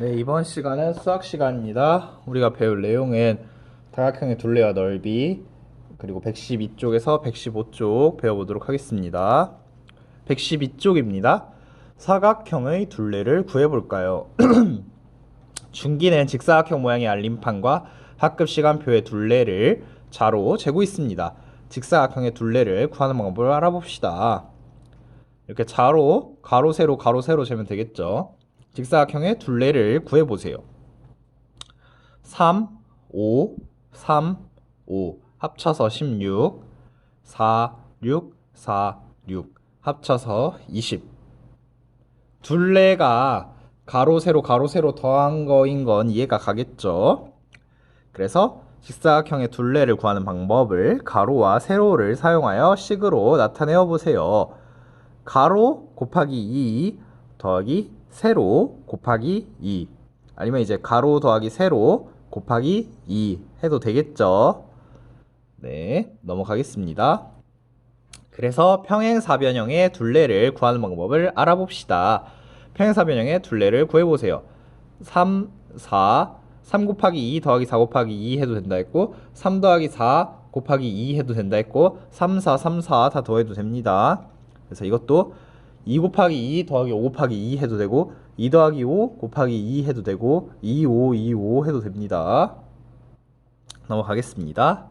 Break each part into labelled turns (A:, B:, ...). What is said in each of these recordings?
A: 네, 이번 시간은 수학 시간입니다. 우리가 배울 내용은 다각형의 둘레와 넓이 그리고 112쪽에서 115쪽 배워보도록 하겠습니다. 112쪽입니다. 사각형의 둘레를 구해볼까요? 중기는 직사각형 모양의 알림판과 학급 시간표의 둘레를 자로 재고 있습니다. 직사각형의 둘레를 구하는 방법을 알아봅시다. 이렇게 자로, 가로, 세로, 가로, 세로 재면 되겠죠. 직사각형의 둘레를 구해보세요. 3, 5, 3, 5 합쳐서 16, 4, 6, 4, 6 합쳐서 20 둘레가 가로, 세로, 가로, 세로 더한 거인 건 이해가 가겠죠? 그래서 직사각형의 둘레를 구하는 방법을 가로와 세로를 사용하여 식으로 나타내어 보세요. 가로 곱하기 2 더하기 세로 곱하기 2 아니면 이제 가로 더하기 세로 곱하기 2 해도 되겠죠? 네, 넘어가겠습니다. 그래서 평행사변형의 둘레를 구하는 방법을 알아봅시다. 평행사변형의 둘레를 구해보세요. 3, 4, 3 곱하기 2 더하기 4 곱하기 2 해도 된다 했고 3 더하기 4 곱하기 2 해도 된다 했고 3, 4, 3, 4 다 더해도 됩니다. 그래서 이것도 2 곱하기 2 더하기 5 곱하기 2 해도 되고 2 더하기 5 곱하기 2 해도 되고 2, 5, 2, 5 해도 됩니다. 넘어가겠습니다.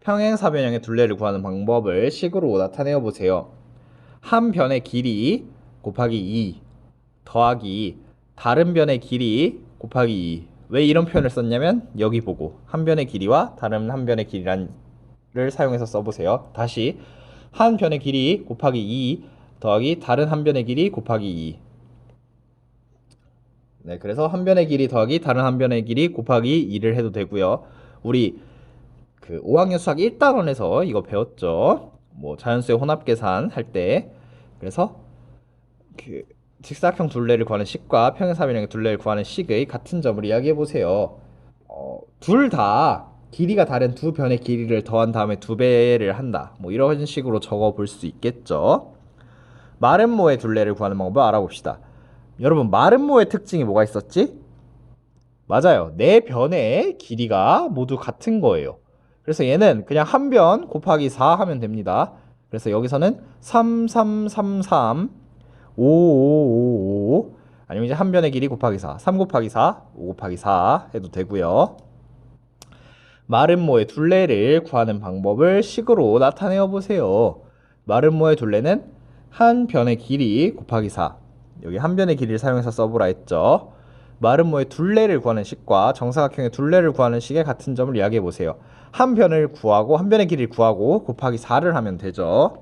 A: 평행사변형의 둘레를 구하는 방법을 식으로 나타내어 보세요. 한 변의 길이 곱하기 2 더하기 다른 변의 길이 곱하기 2. 왜 이런 표현을 썼냐면 여기 보고 한 변의 길이와 다른 한 변의 길이란을 사용해서 써보세요. 다시 한 변의 길이 곱하기 2 더하기 다른 한 변의 길이 곱하기 2. 네, 그래서 한 변의 길이 더하기 다른 한 변의 길이 곱하기 2를 해도 되고요. 우리 그 5학년 수학 1단원에서 이거 배웠죠. 뭐 자연수의 혼합 계산 할 때. 그래서 그 직사각형 둘레를 구하는 식과 평행사변형의 둘레를 구하는 식의 같은 점을 이야기해 보세요. 어, 둘 다 길이가 다른 두 변의 길이를 더한 다음에 두 배를 한다. 뭐 이런 식으로 적어 볼 수 있겠죠. 마름모의 둘레를 구하는 방법을 알아봅시다. 여러분 마름모의 특징이 뭐가 있었지? 맞아요. 네 변의 길이가 모두 같은 거예요. 그래서 얘는 그냥 한 변 곱하기 4 하면 됩니다. 그래서 여기서는 3, 3, 3, 3, 5, 5, 5, 5 아니면 이제 한 변의 길이 곱하기 4, 3 곱하기 4, 5 곱하기 4 해도 되고요. 마름모의 둘레를 구하는 방법을 식으로 나타내어 보세요. 마름모의 둘레는 한 변의 길이 곱하기 4. 여기 한 변의 길이를 사용해서 써보라 했죠. 마름모의 둘레를 구하는 식과 정사각형의 둘레를 구하는 식의 같은 점을 이야기해 보세요. 한 변을 구하고 한 변의 길이를 구하고 곱하기 4를 하면 되죠.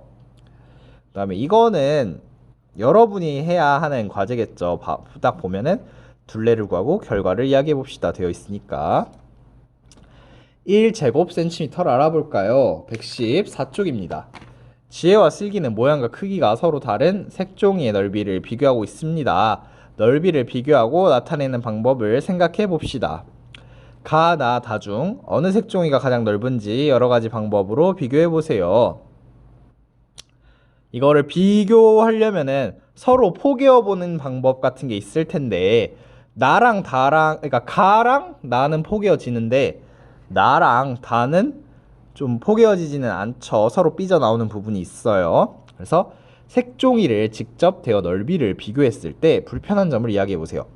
A: 그 다음에 이거는 여러분이 해야 하는 과제겠죠. 바- 딱 보면은 둘레를 구하고 결과를 이야기해 봅시다. 되어 있으니까. 1제곱 센티미터를 알아볼까요? 114쪽입니다. 지혜와 슬기는 모양과 크기가 서로 다른 색종이의 넓이를 비교하고 있습니다. 넓이를 비교하고 나타내는 방법을 생각해 봅시다. 가, 나, 다 중 어느 색종이가 가장 넓은지 여러 가지 방법으로 비교해 보세요. 이거를 비교하려면은 서로 포개어 보는 방법 같은 게 있을 텐데 나랑 다랑 그러니까 가랑 나는 포개어지는데 나랑 다는 좀 포개어지지는 않죠. 서로 삐져나오는 부분이 있어요. 그래서 색종이를 직접 대어 넓이를 비교했을 때 불편한 점을 이야기해 보세요.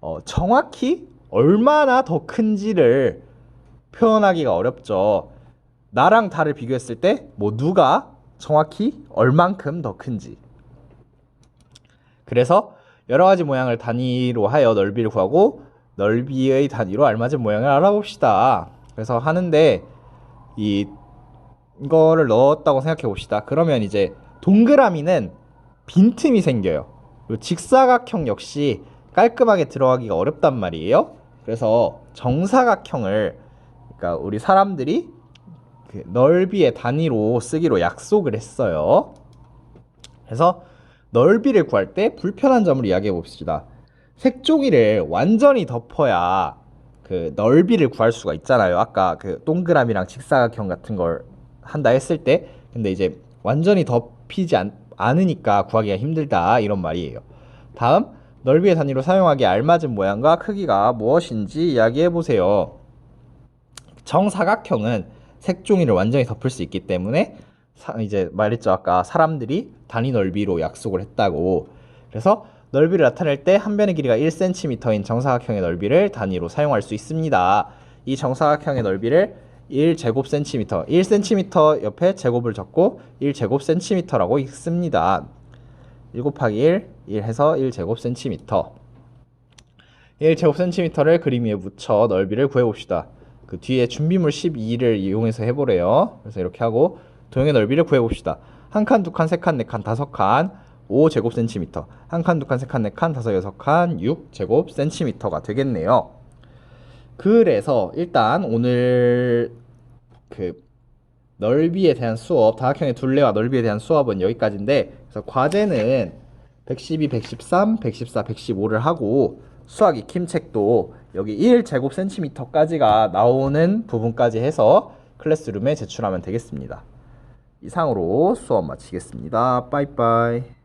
A: 어, 정확히 얼마나 더 큰지를 표현하기가 어렵죠. 나랑 다를 비교했을 때 뭐 누가 정확히 얼만큼 더 큰지. 그래서 여러 가지 모양을 단위로 하여 넓이를 구하고 넓이의 단위로 알맞은 모양을 알아봅시다. 그래서 하는데 이 이거를 넣었다고 생각해 봅시다. 그러면 이제 동그라미는 빈틈이 생겨요. 그리고 직사각형 역시 깔끔하게 들어가기가 어렵단 말이에요. 그래서 정사각형을 그러니까 우리 사람들이 그 넓이의 단위로 쓰기로 약속을 했어요. 그래서 넓이를 구할 때 불편한 점을 이야기해 봅시다. 색종이를 완전히 덮어야 그 넓이를 구할 수가 있잖아요. 아까 그 동그라미랑 직사각형 같은 걸 한다 했을 때 근데 이제 완전히 덮이지 않, 않으니까 구하기가 힘들다 이런 말이에요. 다음 넓이의 단위로 사용하기 알맞은 모양과 크기가 무엇인지 이야기해 보세요. 정사각형은 색종이를 완전히 덮을 수 있기 때문에 사- 이제 말했죠 아까 사람들이 단위 넓이로 약속을 했다고 그래서 넓이를 나타낼 때 한 변의 길이가 1cm인 정사각형의 넓이를 단위로 사용할 수 있습니다 이 정사각형의 넓이를 1제곱cm 1cm 옆에 제곱을 적고 1제곱cm라고 읽습니다 1 곱하기 1, 1 해서 1제곱cm 1제곱cm를 그림 위에 묻혀 넓이를 구해봅시다. 그 뒤에 준비물 12를 이용해서 해보래요. 그래서 이렇게 하고 도형의 넓이를 구해봅시다. 한 칸, 두 칸, 세 칸, 네 칸, 다섯 칸, 5제곱cm. 한 칸, 두 칸, 세 칸, 네 칸, 다섯, 여섯 칸, 6제곱cm가 되겠네요. 그래서 일단 오늘 그 넓이에 대한 수업, 다각형의 둘레와 넓이에 대한 수업은 여기까지인데, 그래서 과제는 112, 113, 114, 115를 하고 수학 익힘 책도 여기 1제곱센티미터까지가 나오는 부분까지 해서 클래스룸에 제출하면 되겠습니다. 이상으로 수업 마치겠습니다. 빠이빠이.